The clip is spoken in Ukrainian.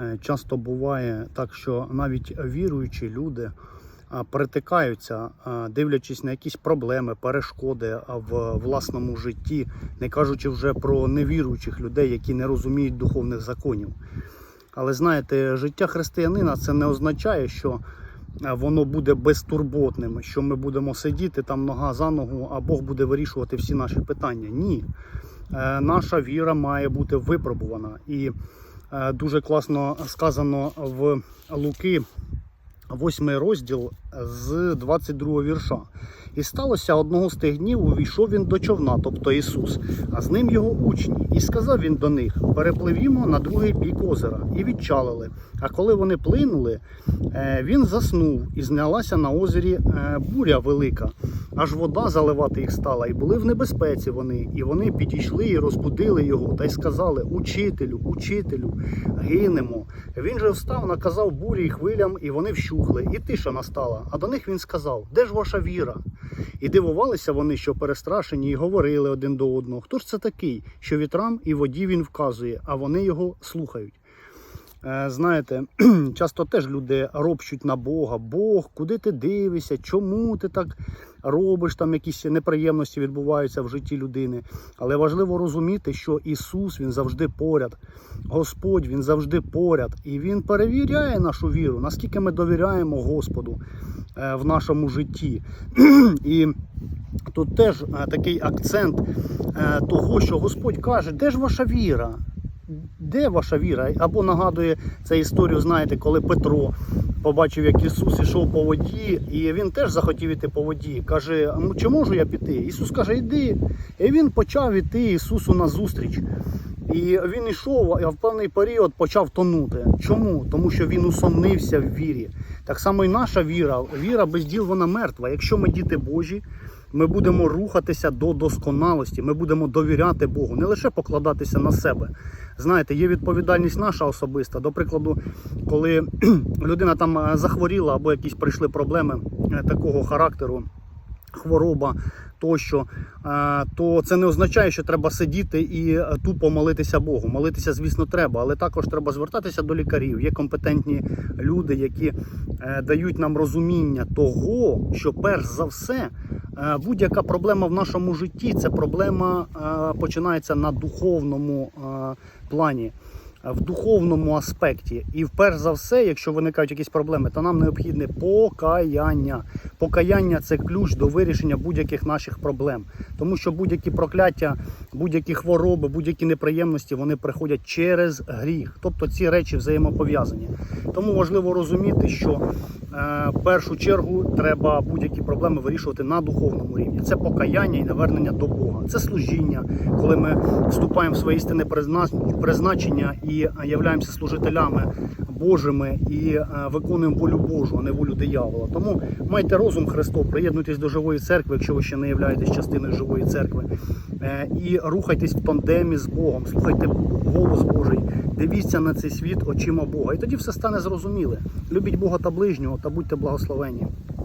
Е, Часто буває так, що навіть віруючі люди а, перетикаються, дивлячись на якісь проблеми, перешкоди в власному житті, не кажучи вже про невіруючих людей, які не розуміють духовних законів. Але знаєте, життя християнина це не означає, що е, воно буде безтурботним, що ми будемо сидіти там нога за ногу, а Бог буде вирішувати всі наші питання. Ні. Е, Наша віра має бути випробувана. І е, дуже класно сказано в Луки, 8 розділ з 22 вірша. І сталося одного з тих днів, увійшов він до човна, тобто Ісус, а з ним його учні. І сказав він до них: перепливімо на другий бік озера, і відчалили. А коли вони плинули, е, він заснув, і знялася на озері е, буря велика, аж вода заливати їх стала, і були в небезпеці вони. І вони підійшли і розбудили його, та й сказали: Учителю, учителю, гинемо. Він же встав, наказав бурі й хвилям, і вони вщухли, і тиша настала. А до них він сказав: Де ж ваша віра? І дивувалися вони, що перестрашені, і говорили один до одного: Хто ж це такий, що вітрам і воді він вказує, а вони його слухають. Е, Знаєте, часто теж люди ропщуть на Бога. Бог, куди ти дивишся? Чому ти так робиш? Там якісь неприємності відбуваються в житті людини. Але важливо розуміти, що Ісус Він завжди поряд. Господь Він завжди поряд. І Він перевіряє нашу віру, наскільки ми довіряємо Господу е, в нашому житті. І тут теж е, такий акцент того, що Господь каже, де ж ваша віра? Де ваша віра? Або нагадує це історію, знаєте, коли Петро побачив, як Ісус ішов по воді, і він теж захотів іти по воді. Каже: ну чи можу я піти? Ісус каже, йди. І він почав іти Ісусу назустріч. І він йшов, а в певний період почав тонути. Чому? Тому що він усомнився в вірі. Так само і наша віра. Віра без діл вона мертва. Якщо ми діти Божі, ми будемо рухатися до досконалості, ми будемо довіряти Богу, не лише покладатися на себе. Знаєте, є відповідальність наша особиста. До прикладу, коли людина там е, захворіла або якісь прийшли проблеми е, такого характеру, хвороба тощо, е, то це не означає, що треба сидіти і е, тупо молитися Богу. Молитися, звісно, треба, але також треба звертатися до лікарів. Є компетентні люди, які е, дають нам розуміння того, що перш за все. Будь-яка проблема в нашому житті це проблема починається на духовному плані, в духовному аспекті. І перш за все, якщо виникають якісь проблеми, то нам необхідне покаяння. Покаяння це ключ до вирішення будь-яких наших проблем. Тому що будь-які прокляття, будь-які хвороби, будь-які неприємності вони приходять через гріх. Тобто ці речі взаємопов'язані. Тому важливо розуміти, що е, в першу чергу треба будь-які проблеми вирішувати на духовному рівні. Це покаяння і навернення до Бога. Це служіння, коли ми вступаємо в своє істинне призначення і являємося служителями Божими і е, виконуємо волю Божу, а не волю диявола. Тому майте розум Христов, приєднуйтесь до живої церкви, якщо ви ще не являєтесь частиною живої церкви, е, і рухайтесь в тандемі з Богом, слухайте голос Божий, дивіться на цей світ очима Бога. І тоді все стане зрозуміле. Любіть Бога та ближнього та будьте благословені.